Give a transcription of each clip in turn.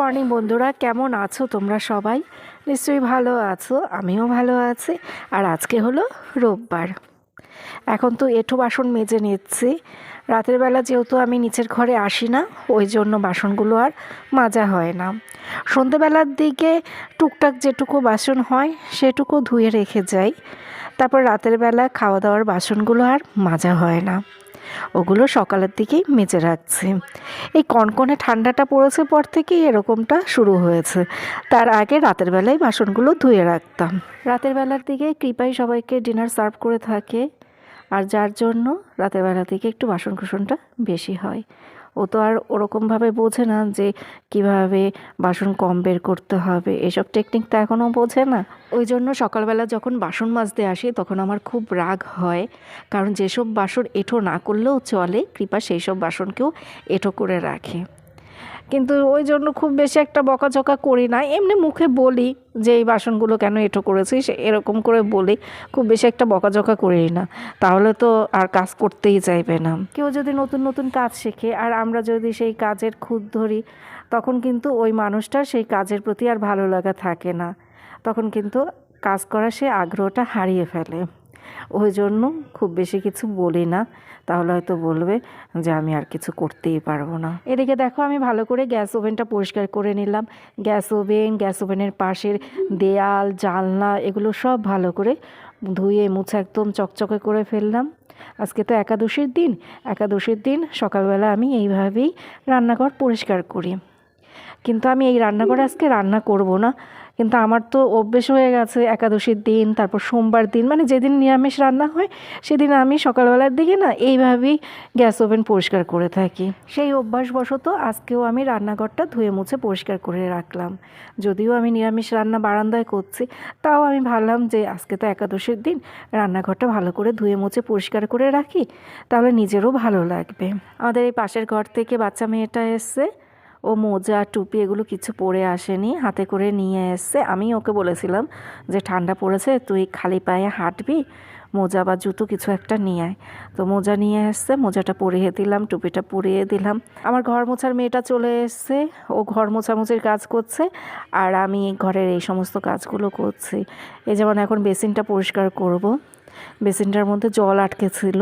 Morning বন্ধুরা, কেমন আছো তোমরা সবাই? নিশ্চয়ই ভালো আছো, আমিও ভালো আছি। আর আজকে হলো রোববার। এখন তো এঁঠো বাসন মেজে নিচ্ছি। রাতের বেলা যেহেতু আমি নিচের ঘরে আসি না, ওই জন্য বাসনগুলো আর মাজা হয় না। সন্ধেবেলার দিকে টুকটাক যেটুকু বাসন হয়, সেটুকু ধুয়ে রেখে যাই। তারপর রাতের বেলা খাওয়া দাওয়ার বাসনগুলো আর মাজা হয় না। ওগুলো সকালের দিকেই মেজে রাখছি। এই কনকনে ঠান্ডাটা পড়েছে পর থেকেই এরকমটা শুরু হয়েছে। তার আগে রাতের বেলায় বাসনগুলো ধুয়ে রাখতাম। রাতের বেলার দিকে কৃপাই সবাইকে ডিনার সার্ভ করে থাকে। আর যার জন্য রাতের বেলা থেকে একটু বাসন কুসনটা বেশি হয়। ও তো আর ওরকমভাবে বোঝে না যে কীভাবে বাসন কম বের করতে হবে। এসব টেকনিক তো এখনও বোঝে না। ওই জন্য সকালবেলা যখন বাসন মাজতে আসি তখন আমার খুব রাগ হয়। কারণ যেসব বাসন এঁঠো না করলেও চলে, কৃপা সেই সব বাসনকেও এঁঠো করে রাখে। কিন্তু ওই জন্য খুব বেশি একটা বকাঝকা করি না। এমনি মুখে বলি যে, এই বাসনগুলো কেন এঁঠো করেছিস? এরকম করে বলি। খুব বেশি একটা বকাঝকা করি না। তাহলে তো আর কাজ করতেই চাইবে না। কেউ যদি নতুন নতুন কাজ শেখে আর আমরা যদি সেই কাজের খুদ ধরি, তখন কিন্তু ওই মানুষটার সেই কাজের প্রতি আর ভালো লাগা থাকে না। তখন কিন্তু কাজ করা সে আগ্রহটা হারিয়ে ফেলে। ওই জন্য খুব বেশি কিছু বলি না। তাহলে হয়তো বলবে যে আমি আর কিছু করতেই পারব না। এদিকে দেখো আমি ভালো করে গ্যাস ওভেনটা পরিষ্কার করে নিলাম। গ্যাস ওভেন, গ্যাস ওভেনের পাশের দেয়াল, জানলা এগুলো সব ভালো করে ধুয়ে, মুছে একদম চকচকে করে ফেললাম। আজকে তো একাদশীর দিন। একাদশীর দিন সকালবেলা আমি এইভাবেই রান্নাঘর পরিষ্কার করি। কিন্তু আমি এই রান্নাঘরে আজকে রান্না করব না। কিন্তু আমার তো অভ্যেস হয়ে গেছে, একাদশীর দিন, তারপর সোমবার দিন মানে যেদিন নিরামিষ রান্না হয়, সেদিন আমি সকালবেলার দিকে না এইভাবেই গ্যাস ওভেন পরিষ্কার করে থাকি। সেই অভ্যাসবশত আজকেও আমি রান্নাঘরটা ধুয়ে মুছে পরিষ্কার করে রাখলাম। যদিও আমি নিরামিষ রান্না বারান্দায় করছি, তাও আমি ভাবলাম যে আজকে তো একাদশীর দিন, রান্নাঘরটা ভালো করে ধুয়ে মুছে পরিষ্কার করে রাখি, তাহলে নিজেরও ভালো লাগবে। আমাদের এই পাশের ঘর থেকে বাচ্চা মেয়েটা এসছে। ও মোজা, টুপি এগুলো কিছু পরে আসেনি। হাতে করে নিয়ে এসছে। আমি ওকে বলেছিলাম যে, ঠান্ডা পড়েছে, তুই খালি পায়ে হাঁটবি, মোজা বা জুতো কিছু একটা নিয়ে আয়। তো মোজা নিয়ে এসছে, মোজাটা পরিয়ে দিলাম, টুপিটা পরিয়ে দিলাম। আমার ঘর মোছার মেয়েটা চলে এসছে, ও ঘর মোছামুছির কাজ করছে, আর আমি ঘরের এই সমস্ত কাজগুলো করছি। এই যেমন এখন বেসিনটা পরিষ্কার করব। বেসিনটার মধ্যে জল আটকে ছিল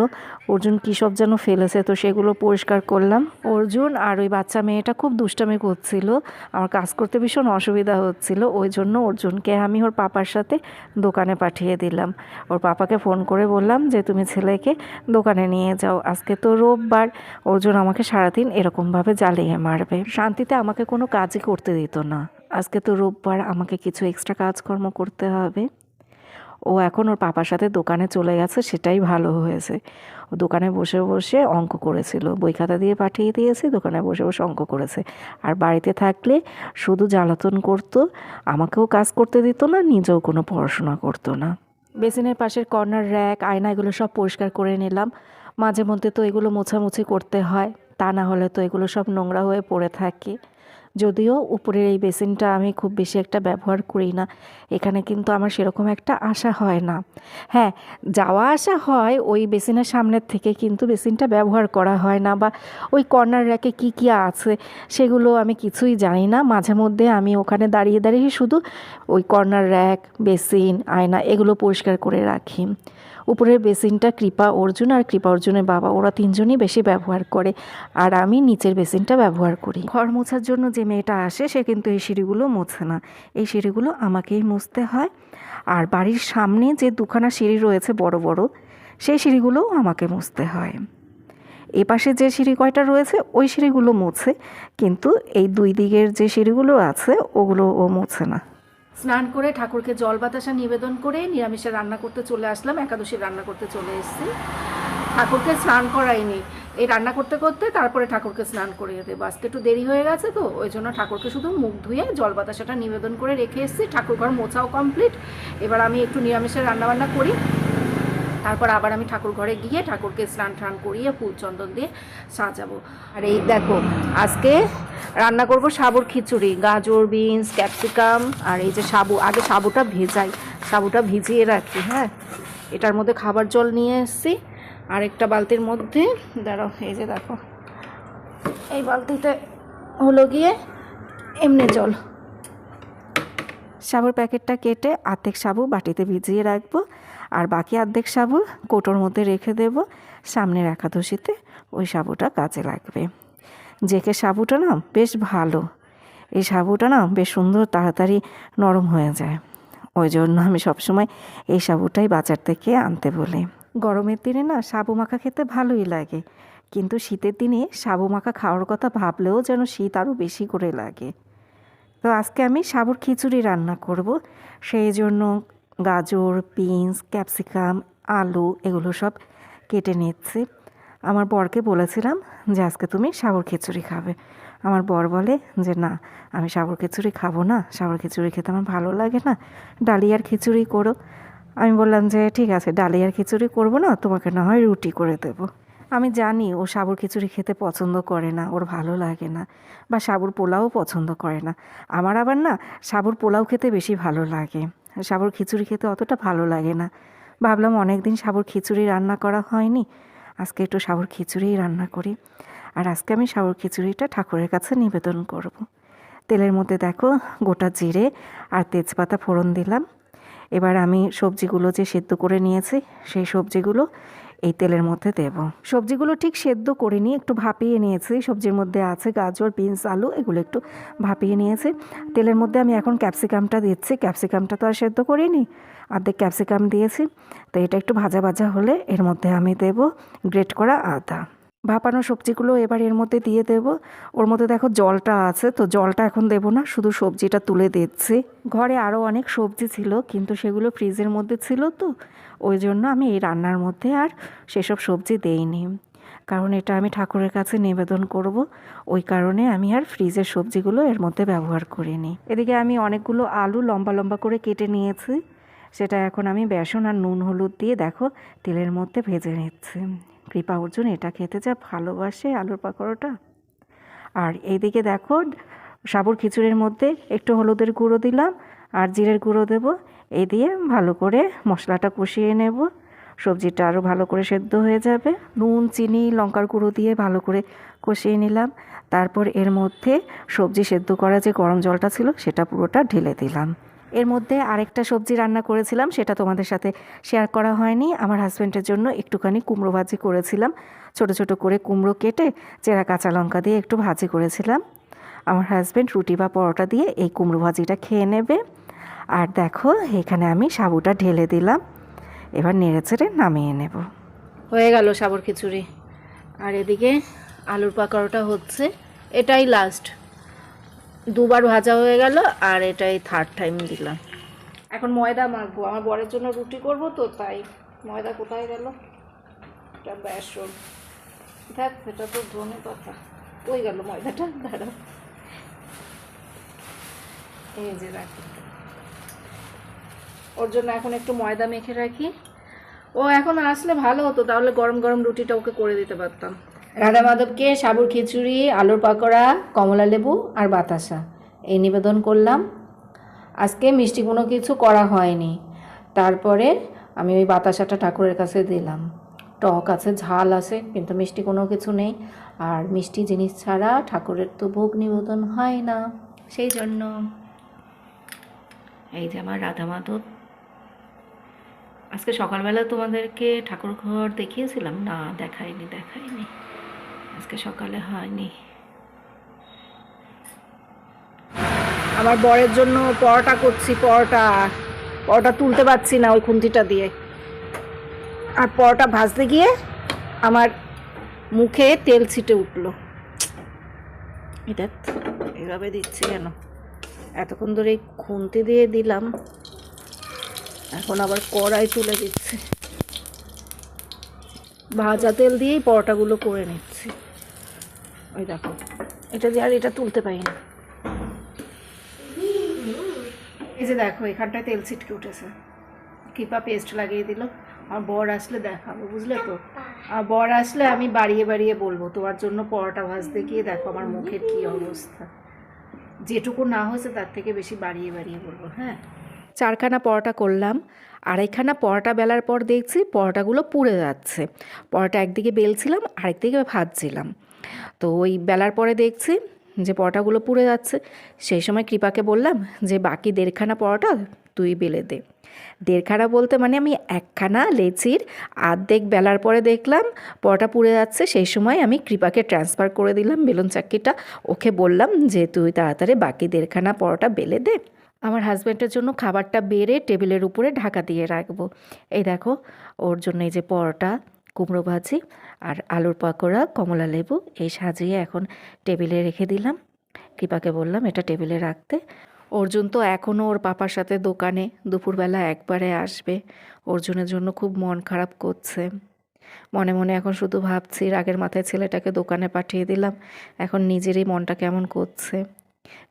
অর্জুন কী সব যেন ফেলেছে, তো সেগুলো পরিষ্কার করলাম। অর্জুন আর ওই বাচ্চা মেয়েটা খুব দুষ্টামি করছিল। আমার কাজ করতে ভীষণ অসুবিধা হচ্ছিল, ওই জন্য অর্জুনকে আমি ওর পাপার সাথে দোকানে পাঠিয়ে দিলাম। ওর পাপাকে ফোন করে বললাম যে, তুমি ছেলেকে দোকানে নিয়ে যাও। আজকে তো রোববার, অর্জুন আমাকে সারাদিন এরকমভাবে জ্বালিয়ে মারবে। শান্তিতে আমাকে কোনো কাজই করতে দিত না। আজকে তো রোববার, আমাকে কিছু এক্সট্রা কাজকর্ম করতে হবে। ও এখন ওর পাপার সাথে দোকানে চলে গেছে, সেটাই ভালো হয়েছে। ও দোকানে বসে বসে অঙ্ক করেছিল। বই খাতা দিয়ে পাঠিয়ে দিয়েছি, দোকানে বসে বসে অঙ্ক করেছে। আর বাড়িতে থাকলে শুধু জ্বালাতন করতো, আমাকেও কাজ করতে দিত না, নিজেও কোনো পড়াশোনা করতো না। বেসিনের পাশের কর্নার র্যাক, আয়না এগুলো সব পরিষ্কার করে নিলাম। মাঝে মধ্যে তো এগুলো মোছামুছি করতে হয়, তা না হলে তো এগুলো সব নোংরা হয়ে পড়ে থাকে। যদিও উপরের এই বেসিনটা আমি খুব বেশি একটা ব্যবহার করি না। এখানে কিন্তু আমার সেরকম একটা আশা হয় না। হ্যাঁ যাওয়া আসা হয়, ওই বেসিনের সামনের থেকে কিন্তু বেসিনটা ব্যবহার করা হয় না বা ওই কর্নার র্যাকে কী কী আছে সেগুলো আমি কিছুই জানি না। মাঝে মধ্যে আমি ওখানে দাঁড়িয়ে দাঁড়িয়ে শুধু ওই কর্নার র্যাক, বেসিন, আয়না এগুলো পরিষ্কার করে রাখি। উপরের বেসিনটা কৃপা অর্জুন আর কৃপা অর্জুনের বাবা। ওরা তিনজনই বেশি ব্যবহার করে আর আমি নিচের বেসিনটা ব্যবহার করি। ঘর মোছার জন্য যে মেয়েটা আসে, সে কিন্তু এই সিঁড়িগুলো মোছে না। এই সিঁড়িগুলো আমাকেই মুছতে হয়। আর বাড়ির সামনে যে দুখানা সিঁড়ি রয়েছে বড় বড়, সেই সিঁড়িগুলোও আমাকে মুছতে হয়। এ পাশে যে সিঁড়ি কয়টা রয়েছে, ওই সিঁড়িগুলো মোছে। কিন্তু এই দুই দিকের যে সিঁড়িগুলো আছে, ওগুলো ও মুছে না। স্নান করে ঠাকুরকে জল বাতাসা নিবেদন করে নিরামিষে রান্না করতে চলে আসলাম, একাদশী রান্না করতে চলে এসেছি। ঠাকুরকে স্নান করাইনি। এই রান্না করতে করতে তারপরে ঠাকুরকে স্নান করিয়ে দেবো। আজকে একটু দেরি হয়ে গেছে তো, ওই জন্য ঠাকুরকে শুধু মুখ ধুয়ে জল বাতাসাটা নিবেদন করে রেখে এসেছি। ঠাকুর ঘর মোছাও কমপ্লিট। এবার আমি একটু নিরামিষের রান্নাবান্না করি। তারপর আবার আমি ঠাকুর ঘরে গিয়ে ঠাকুরকে স্নান টান করিয়ে ফুল চন্দন দিয়ে সাজাবো। আর এই দেখো, আজকে রান্না করব সাবুর খিচুড়ি, গাজর, বিনস, ক্যাপসিকাম, আর এই যে সাবু, আগে সাবুটা ভেজাই, সাবুটা ভিজিয়ে রাখি হ্যাঁ? এটার মধ্যে খাবার জল নিয়ে এসেছি আর একটা বালতির মধ্যে, দাঁড়াও, এই যে দেখো, এই বালতিতে হলো গিয়ে এমনি জল। সাবুর প্যাকেটটা কেটে আর্ধেক সাবু বাটিতে ভিজিয়ে রাখব আর বাকি অর্ধেক সাবু কোটোর মধ্যে রেখে দেব। সামনের একাদশীতে ওই সাবুটা কাজে লাগবে। জেকে সাবুটা না বেশ ভালো। এই সাবুটা না বেশ সুন্দর, তাড়াতাড়ি নরম হয়ে যায়। ওই জন্য আমি সবসময় এই সাবুটাই বাজার থেকে আনতে বলি। গরমের দিনে না সাবু মাখা খেতে ভালোই লাগে। কিন্তু শীতের দিনে সাবু মাখা খাওয়ার কথা ভাবলেও যেন শীত আরও বেশি করে লাগে। তো আজকে আমি সাবুর খিচুড়ি রান্না করব। সেই জন্য গাজর, বিনস, ক্যাপসিকাম, আলু, এগুলো সব কেটে নিচ্ছি। আমার বরকে বলেছিলাম যে আজকে তুমি সাবুর খিচুড়ি খাবে। আমার বর বলে যে না, আমি সাবুর খিচুড়ি খাব না সাবুর খিচুড়ি খেতে আমার ভালো লাগে না, ডালিয়ার খিচুড়ি করো। আমি বললাম যে ঠিক আছে, ডালিয়ার খিচুড়ি করব না, তোমাকে না হয় রুটি করে দেবো। আমি জানি ও সাবুর খিচুড়ি খেতে পছন্দ করে না, ওর ভালো লাগে না বা সাবুর পোলাও পছন্দ করে না। আমার আবার না সাবুর পোলাও খেতে বেশি ভালো লাগে। সাবুর খিচুড়ি খেতে অতটা ভালো লাগে না। ভাবলাম অনেক দিন সাবর খিচুড়ি রান্না করা হয়নি। আজকে একটু সাবর খিচুড়িই রান্না করি। আর আজকে আমি সাবর খিচুড়িটা ঠাকুরের কাছে নিবেদন করব। তেলের মধ্যে দেখো গোটা জিরে আর তেজপাতা ফোড়ন দিলাম। এবার আমি সবজিগুলো যে সেদ্ধ করে নিয়েছি, সেই সবজিগুলো এই তেলের মধ্যে দেব। সবজিগুলো ঠিক সেদ্ধ করে নিয়ে একটু ভাপিয়ে নিয়েছি। সবজির মধ্যে আছে গাজর, বিনস, আলু, এগুলো একটু ভাপিয়ে নিয়েছি। তেলের মধ্যে আমি এখন ক্যাপসিকামটা দিচ্ছি। ক্যাপসিকামটা তো আর সেদ্ধ করিনি। অর্ধেক ক্যাপসিকাম দিয়েছি। তো এটা একটু ভাজা ভাজা হলে এর মধ্যে আমি দেব গ্রেট করা আদা। ভাপানো সবজিগুলো এবার এর মধ্যে দিয়ে দেব। ওর মধ্যে দেখো জলটা আছে, তো জলটা এখন দেব না, শুধু সবজিটা তুলে দিচ্ছি। ঘরে আরও অনেক সবজি ছিল, কিন্তু সেগুলো ফ্রিজের মধ্যে ছিল তো। ওই জন্য আমি এই রান্নার মধ্যে আর সেসব সবজি দেইনি। কারণ এটা আমি ঠাকুরের কাছে নিবেদন করব। ওই কারণে আমি আর ফ্রিজের সবজিগুলো এর মধ্যে ব্যবহার করিনি। এদিকে আমি অনেকগুলো আলু লম্বা লম্বা করে কেটে নিয়েছি। সেটা এখন আমি বেসন আর নুন হলুদ দিয়ে দেখো তেলের মধ্যে ভেজে নিচ্ছি। কৃপা অর্জুন, এটা খেতে যা ভালোবাসে আলুর পাকোড়াটা। আর এইদিকে দেখো, সাবুর খিচুড়ির মধ্যে একটু হলুদের গুঁড়ো দিলাম, আর জিরের গুঁড়ো দেব। এই দিয়ে ভালো করে মশলাটা কষিয়ে নেব। সবজিটা আরও ভালো করে সেদ্ধ হয়ে যাবে। নুন, চিনি, লঙ্কার গুঁড়ো দিয়ে ভালো করে কষিয়ে নিলাম। তারপর এর মধ্যে সবজি সেদ্ধ করা যে গরম জলটা ছিল, সেটা পুরোটা ঢেলে দিলাম। এর মধ্যে আরেকটা সবজি রান্না করেছিলাম, সেটা তোমাদের সাথে শেয়ার করা হয়নি। আমার হাজব্যান্ডের জন্য একটুখানি কুমড়ো ভাজি করেছিলাম। ছোট ছোট করে কুমড়ো কেটে চেরা কাঁচা লঙ্কা দিয়ে একটু ভাজি করেছিলাম। আমার হাজব্যান্ড রুটি বা পরোটা দিয়ে এই কুমড়ো ভাজিটা খেয়ে নেবে। আর দেখো, এখানে আমি সাবুটা ঢেলে দিলাম। এবার নেড়ে চেড়ে নামিয়ে নেব। হয়ে গেল সাবুর খিচুড়ি। আর এদিকে আলুর পাকোড়াটা হচ্ছে, এটাই লাস্ট দুবার ভাজা হয়ে গেল আর এটাই থার্ড টাইম দিলাম। এখন ময়দা মাখবো। আমার বরের জন্য রুটি করব তো, তাই ময়দা কোথায় গেল? এটা বেসন। দেখ, এটা তো ধনে কথা ওই গেল ময়দাটা? দাঁড়া। এই যে রাখি। ওর জন্য এখন একটু ময়দা মেখে রাখি। ও এখন আসলে ভালো হতো, তাহলে গরম গরম রুটিটা ওকে করে দিতে পারতাম। রাধা মাধবকে সাবুর খিচুড়ি, আলুর পাকোড়া, কমলা লেবু আর বাতাসা এই নিবেদন করলাম। আজকে মিষ্টি কোনো কিছু করা হয়নি। তারপরে আমি ওই বাতাসাটা ঠাকুরের কাছে দিলাম। টক আছে, ঝাল আছে, কিন্তু মিষ্টি কোনো কিছু নেই। আর মিষ্টি জিনিস ছাড়া ঠাকুরের তো ভোগ নিবেদন হয় না। সেই জন্য এই যে আমার রাধা মাধব আজকে সকালবেলা তোমাদেরকে ঠাকুর ঘর দেখিয়েছিলাম। না দেখাইনি দেখাইনি আজকে সকালে হয়নি। আমার বরের জন্য পরোটা করছি, পরোটা। পরোটা তুলতে পারছি না ওই খুন্তিটা দিয়ে। আর পরোটা ভাজতে গিয়ে আমার মুখে তেল ছিটে উঠল। এটা এভাবে দিচ্ছি কেন? এতক্ষণ ধরে খুন্তি দিয়ে দিলাম। এখন আবার কড়াই তুলে দিচ্ছে। ভাজা তেল দিয়েই পরোটাগুলো করে নিচ্ছি। ওই দেখো, এটা দিয়ে আর এটা তুলতে পারি না। এই যে দেখো, এখানটায় তেল ছিটকে উঠেছে। কৃপা পেস্ট লাগিয়ে দিল। আমার বর আসলে দেখাবো, বুঝলে তো? আর বর আসলে আমি বাড়িয়ে বাড়িয়ে বলব, তোমার জন্য পরোটা ভাজতে গিয়ে দেখো আমার মুখের কী অবস্থা। যেটুকু না হয়েছে তার থেকে বেশি বাড়িয়ে বাড়িয়ে বলব হ্যাঁ? চারখানা পরোটা করলাম। আড়াইখানা পরোটা বেলার পর দেখছি পরোটাগুলো পুড়ে যাচ্ছে। পরোটা একদিকে বেলছিলাম, আরেকদিকে ভাজছিলাম। তো ওই বেলার পরে দেখছি যে পরোটাগুলো পুড়ে যাচ্ছে। সেই সময় কৃপাকে বললাম যে, বাকি দেড়খানা পরোটা তুই বেলে দে। দেড়খানা বলতে মানে আমি একখানা লেচির আর্ধেক বেলার পরে দেখলাম পরোটা পুড়ে যাচ্ছে। সেই সময় আমি কৃপাকে ট্রান্সফার করে দিলাম বেলুন চাক্কিটা ওকে বললাম যে, তুই তাড়াতাড়ি বাকি দেড়খানা পরোটা বেলে দে। আমার হাজব্যান্ডের জন্য খাবারটা বেড়ে টেবিলের উপরে ঢাকা দিয়ে রাখব। এই দেখো, ওর জন্য এই যে পরোটা, কুমড়ো ভাজি আর আলুর পাকোড়া, কমলা লেবু, এই সাজিয়ে এখন টেবিলে রেখে দিলাম। কৃপাকে বললাম, এটা টেবিলে রাখতে। অর্জুন তো এখনও ওর পাপার সাথে দোকানে, দুপুরবেলা একবারে আসবে। অর্জুনের জন্য খুব মন খারাপ করছে। মনে মনে এখন শুধু ভাবছি, রাগের মাথায় ছেলেটাকে দোকানে পাঠিয়ে দিলাম। এখন নিজেরই মনটা কেমন করছে।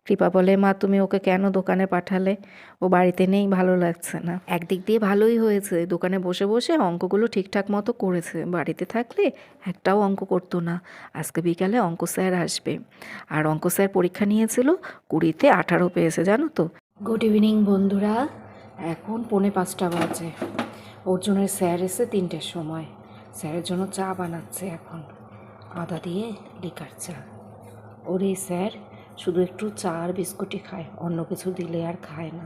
কৃপা বলে, মা, তুমি ওকে কেন দোকানে পাঠালে? ও বাড়িতে নেই, ভালো লাগছে না। একদিক দিয়ে ভালোই হয়েছে। দোকানে বসে বসে অঙ্কগুলো ঠিকঠাক মতো করেছে। বাড়িতে থাকলে একটাও অঙ্ক করতো না। আজকে বিকালে অঙ্ক স্যার আসবে। আর অঙ্ক স্যার পরীক্ষা নিয়েছিল, কুড়িতে আঠারো পেয়েছে, জানো তো? গুড ইভিনিং বন্ধুরা। এখন পৌনে পাঁচটা বাজে। অর্জুনের স্যার এসে তিনটের সময়। স্যারের জন্য চা বানাচ্ছে এখন। আদা দিয়ে লিকার চা। ওরে স্যার শুধু একটু চা আর বিস্কুটই খায় অন্য কিছু দিলে আর খায় না।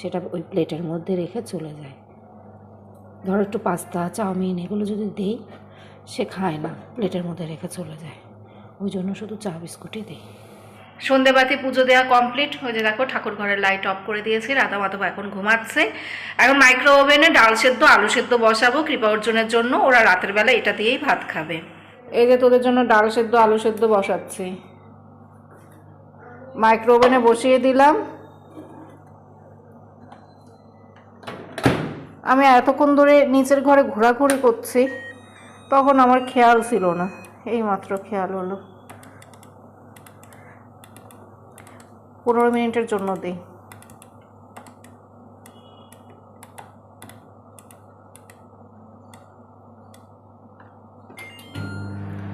সেটা ওই প্লেটের মধ্যে রেখে চলে যায়। ধরো একটু পাস্তা চাউমিন এগুলো যদি দিই সে খায় না প্লেটের মধ্যে রেখে চলে যায়। ওই জন্য শুধু চা বিস্কুটই দিই। সন্ধেবাতি পুজো দেওয়া কমপ্লিট। হয়ে যে দেখো ঠাকুর ঘরের লাইট অফ করে দিয়েছি রাধা মাধব এখন ঘুমাচ্ছে। এখন মাইক্রো ওভেনে ডাল সেদ্ধ আলু সেদ্ধ বসাবো কৃপা অর্জনের জন্য। ওরা রাতের বেলা এটা দিয়েই ভাত খাবে। এই যে তোদের জন্য ডাল সেদ্ধ আলু সেদ্ধ বসাচ্ছি। মাইক্রো ওভেনে বসিয়ে দিলাম। আমি এতক্ষণ ধরে নিচের ঘরে ঘোরাঘুরি করছি, তখন আমার খেয়াল ছিল না। এই মাত্র খেয়াল হলো। পনেরো মিনিটের জন্য দিই।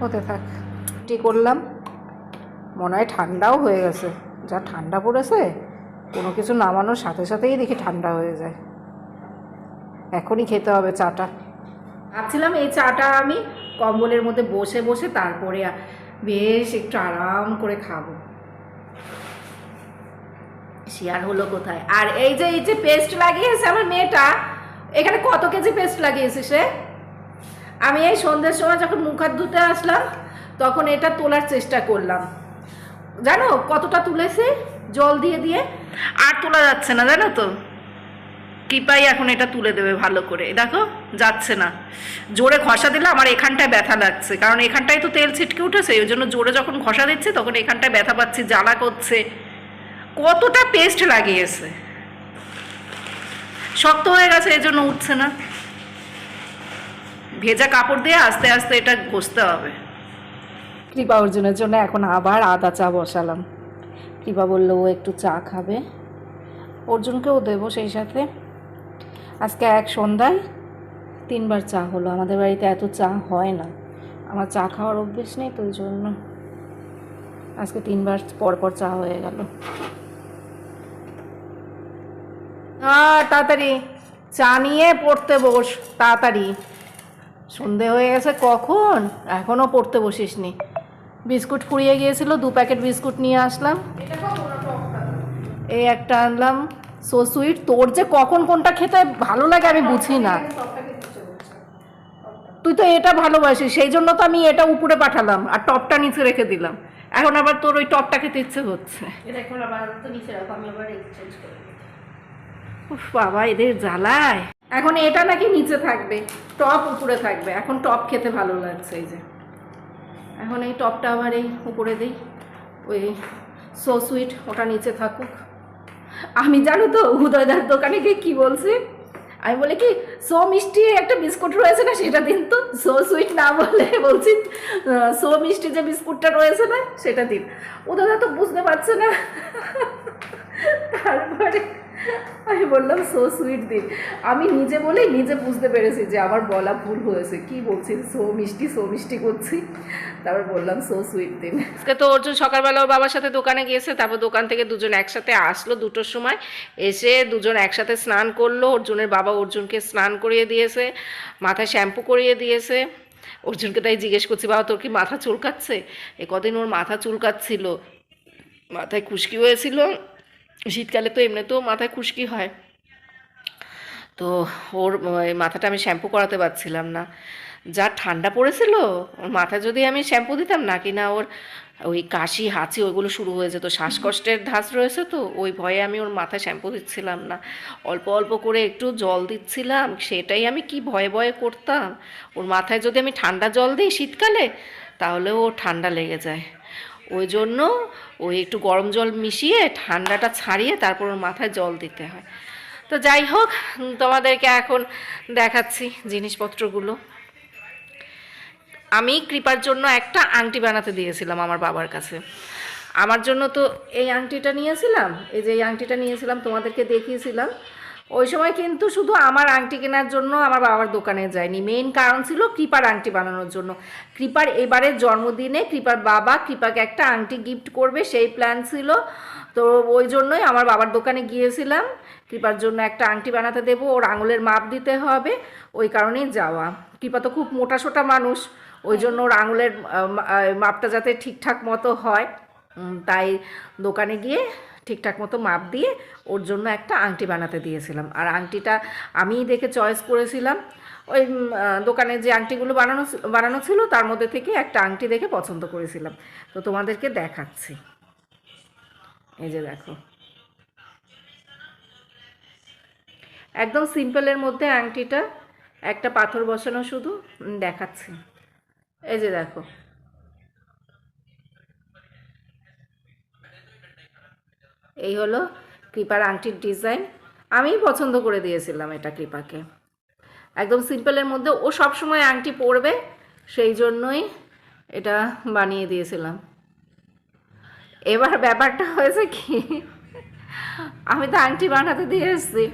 হতে থাক। করলাম। মনে হয় ঠান্ডাও হয়ে গেছে। যা ঠান্ডা পড়েছে, কোনো কিছু নামানোর সাথে সাথেই দেখি ঠান্ডা হয়ে যায়। এখনই খেতে হবে চাটা। ভাবছিলাম এই চাটা আমি কম্বলের মধ্যে বসে বসে তারপরে বেশ একটু আরাম করে খাব। শেয়ার হলো কোথায়? আর এই যে এই যে পেস্ট লাগিয়েছে আমার মেয়েটা, এখানে কত কেজি পেস্ট লাগিয়েছে সে? আমি এই সন্ধ্যের সময় যখন মুখ হাত ধুতে আসলাম, তখন এটা তোলার চেষ্টা করলাম। জানো কতটা তুলেছে? জল দিয়ে দিয়ে। আর তোলা যাচ্ছে না, জানো তো? কৃপাই এখন এটা তুলে দেবে ভালো করে। দেখো, যাচ্ছে না। জোরে ঘষা দিলে আমার এখানটায় ব্যথা লাগছে। কারণ এখানটায় তো তেল ছিটকে উঠেছে, ওই জন্য জোরে যখন ঘষা দিচ্ছে তখন এখানটায় ব্যথা পাচ্ছি, জ্বালা করছে। কতটা পেস্ট লাগিয়েছে। শক্ত হয়ে গেছে এই জন্য উঠছে না। ভেজা কাপড় দিয়ে আস্তে আস্তে এটা ঘষতে হবে। কৃপা অর্জুনের জন্য এখন আবার আদা চা বসালাম। কৃপা বলল, ও একটু চা খাবে। অর্জুনকেও দেবো সেই সাথে। আজকে এক সন্ধ্যায় তিনবার চা হলো। আমাদের বাড়িতে এত চা হয় না। আমার চা খাওয়ার অভ্যেস নেই তো ওই জন্য আজকে তিনবার পর পর চা হয়ে গেল। হ্যাঁ তাড়াতাড়ি। চা নিয়ে পড়তে বস, তাড়াতাড়ি। সন্ধে হয়ে গেছে কখন? এখনও পড়তে বসিসনি। বিস্কুট ফুরিয়ে গিয়েছিল দু প্যাকেট বিস্কুট নিয়ে আসলাম। এই একটা আনলাম সো সুইট তোর যে কখন কোনটা খেতে ভালো লাগে আমি বুঝি না। তুই তো এটা ভালোবাসিস সেই জন্য তো আমি এটা উপরে পাঠালাম আর টপটা নিচে রেখে দিলাম। এখন আবার তোর ওই টপটা খেতে ইচ্ছে হচ্ছে। বাবা এদের জ্বালায়। এখন এটা নাকি নিচে থাকবে টপ উপরে থাকবে। এখন টপ খেতে ভালো লাগছে এই যে। এখন এই টপটা আবার এই উপরে দিই। ওই সো সুইট ওটা নিচে থাকুক। আমি জানো তো, উদয়দার দোকানে গিয়ে কী বলছি? আমি বলি কি সো মিষ্টি, একটা বিস্কুট রয়েছে না সেটা দিন তো? সো সুইট না বলে বলছি সো মিষ্টি যে বিস্কুটটা রয়েছে না, সেটা দিন। উদয়দা তো বুঝতে পারছে না। তারপরে আমি বললাম সো সুইট দিন। আমি নিজে বলেই নিজে বুঝতে পেরেছি যে আমার বলা ভুল হয়েছে। কি বলছি? সো মিষ্টি সো মিষ্টি করছি। তারপর বললাম সো সুইট দিন। আজকে তো অর্জুন সকালবেলা ওর বাবার সাথে দোকানে গিয়েছে। তারপর দোকান থেকে দুজন একসাথে আসলো দুটোর সময়। এসে দুজন একসাথে স্নান করল। অর্জুনের বাবা অর্জুনকে স্নান করিয়ে দিয়েছে, মাথায় শ্যাম্পু করিয়ে দিয়েছে। অর্জুনকে তাই জিজ্ঞেস করছি, বাবা, তোর কি মাথা চুলকাচ্ছে? এ কদিন ওর মাথা চুলকাচ্ছিল। মাথায় খুশকি হয়েছিল। শীতকালে তো এমনিতেও মাথায় খুশকি হয়। তো ওর মাথাটা আমি শ্যাম্পু করাতে পারছিলাম না। যা ঠান্ডা পড়েছিল ওর মাথায় যদি আমি শ্যাম্পু দিতাম না, কি না ওর ওই কাশি, হাঁচি, ওইগুলো শুরু হয়ে যেত। শ্বাসকষ্টের ধাঁচ রয়েছে তো, ওই ভয়ে আমি ওর মাথায় শ্যাম্পু দিচ্ছিলাম না। অল্প অল্প করে একটু জল দিচ্ছিলাম, সেটাই আমি কি ভয়ে ভয়ে করতাম? ওর মাথায় যদি আমি ঠান্ডা জল দিই শীতকালে, তাহলে ও ঠান্ডা লেগে যায়। ওই জন্য ওই একটু গরম জল মিশিয়ে ঠান্ডাটা ছাড়িয়ে তারপর ওর মাথায় জল দিতে হয়। তো যাই হোক তোমাদেরকে এখন দেখাচ্ছি জিনিসপত্রগুলো। আমি কৃপার জন্য একটা আংটি বানাতে দিয়েছিলাম আমার বাবার কাছে। আমার জন্য তো এই আংটিটা নিয়েছিলাম, এই যে এই আংটিটা নিয়েছিলাম তোমাদেরকে দেখিয়েছিলাম। ওই সময় কিন্তু শুধু আমার আংটি কেনার জন্য আমার বাবার দোকানে যায়নি। মেইন কারণ ছিল কৃপার আংটি বানানোর জন্য। কৃপার এবারের জন্মদিনে কৃপার বাবা কৃপাকে একটা আংটি গিফট করবে, সেই প্ল্যান ছিল। তো ওই জন্যই আমার বাবার দোকানে গিয়েছিলাম। কৃপার জন্য একটা আংটি বানাতে দেবো, ওর আঙুলের মাপ দিতে হবে, ওই কারণেই যাওয়া। কৃপা তো খুব মোটা সোটা মানুষ, ওই জন্য ওর আঙুলের মাপটা যাতে ঠিকঠাক মতো হয়। তাই দোকানে গিয়ে ঠিকঠাক মতো মাপ দিয়ে ওর জন্য একটা আংটি বানাতে দিয়েছিলাম। আর আংটিটা আমিই দেখে চয়েস করেছিলাম। ওই দোকানে যে আংটিগুলো বানানো বানানো ছিল, তার মধ্যে থেকে একটা আংটি দেখে পছন্দ করেছিলাম। তো তোমাদেরকে দেখাচ্ছি। এই যে দেখো। একদম সিম্পলের মধ্যে আংটিটা, একটা পাথর বসানো শুধু দেখাচ্ছি। এই যে দেখো। এই হলো কৃপার আংটির ডিজাইন। আমি পছন্দ করে দিয়েছিলাম এটা কৃপাকে। একদম সিম্পলের মধ্যে ও সব সময় আংটি পরবে, সেই জন্যই এটা বানিয়ে দিয়েছিলাম। এবার ব্যাপারটা হয়েছে কি, আমি তো আংটি বানাতে দিয়ে এসেছি।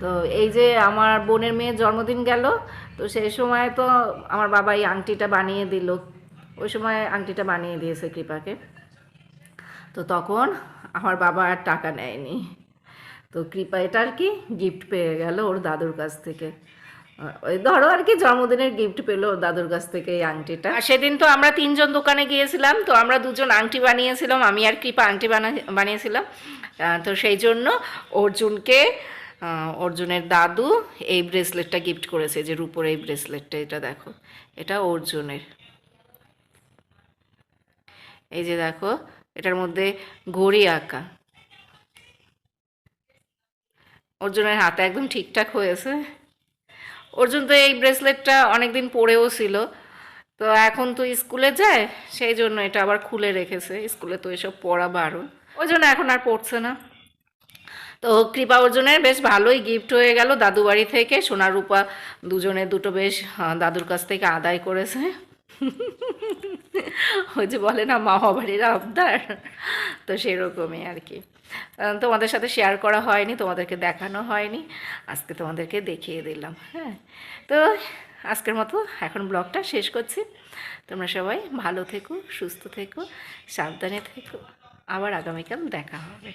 তো এই যে আমার বোনের মেয়ের জন্মদিন গেল, তো সেই সময় তো আমার বাবা এই আংটিটা বানিয়ে দিল। ওই সময় আংটিটা বানিয়ে দিয়েছে কৃপাকে। তো তখন আমার বাবা আর টাকা নেয়নি। তো কৃপা, এটা আর কি গিফট পেয়ে গেল ওর দাদুর কাছ থেকে। ওই ধরো আর কি জন্মদিনের গিফট পেল ওর দাদুর কাছ থেকে এই আংটিটা। আর সেদিন তো আমরা তিনজন দোকানে গিয়েছিলাম, তো আমরা দুজন আংটি বানিয়েছিলাম, আমি আর কৃপা আংটি বানা, বানিয়েছিলাম। তো সেই জন্য অর্জুনকে অর্জুনের দাদু এই ব্রেসলেটটা গিফট করেছে, যে রূপোর এই ব্রেসলেটটা এটা দেখো, এটা অর্জুনের। এই যে দেখো এটার মধ্যে ঘড়ি আঁকা। অর্জুনের হাতে একদম ঠিকঠাক হয়েছে। অর্জুন তো এই ব্রেসলেটটা অনেকদিন পরেও ছিল। তো এখন তো স্কুলে যায়, সেই জন্য এটা আবার খুলে রেখেছে। স্কুলে তো এসব পড়া বারণ। ওই জন্য এখন আর পড়ছে না। তো কৃপা অর্জুনের বেশ ভালোই গিফট হয়ে গেল দাদু বাড়ি থেকে। সোনা, রূপা দুজনে দুটো বেশ দাদুর কাছ থেকে আদায় করেছে। ওই যে বলে না মামা বাড়ির আবদার তো সেরকমই আর কি। তোমাদের সাথে শেয়ার করা হয়নি, তোমাদেরকে দেখানো হয়নি। আজকে তোমাদেরকে দেখিয়ে দিলাম হ্যাঁ। তো আজকের মতো এখন ব্লগটা শেষ করছি। তোমরা সবাই ভালো থেকো, সুস্থ থেকো, সাবধানে থেকো। আবার আগামীকাল দেখা হবে।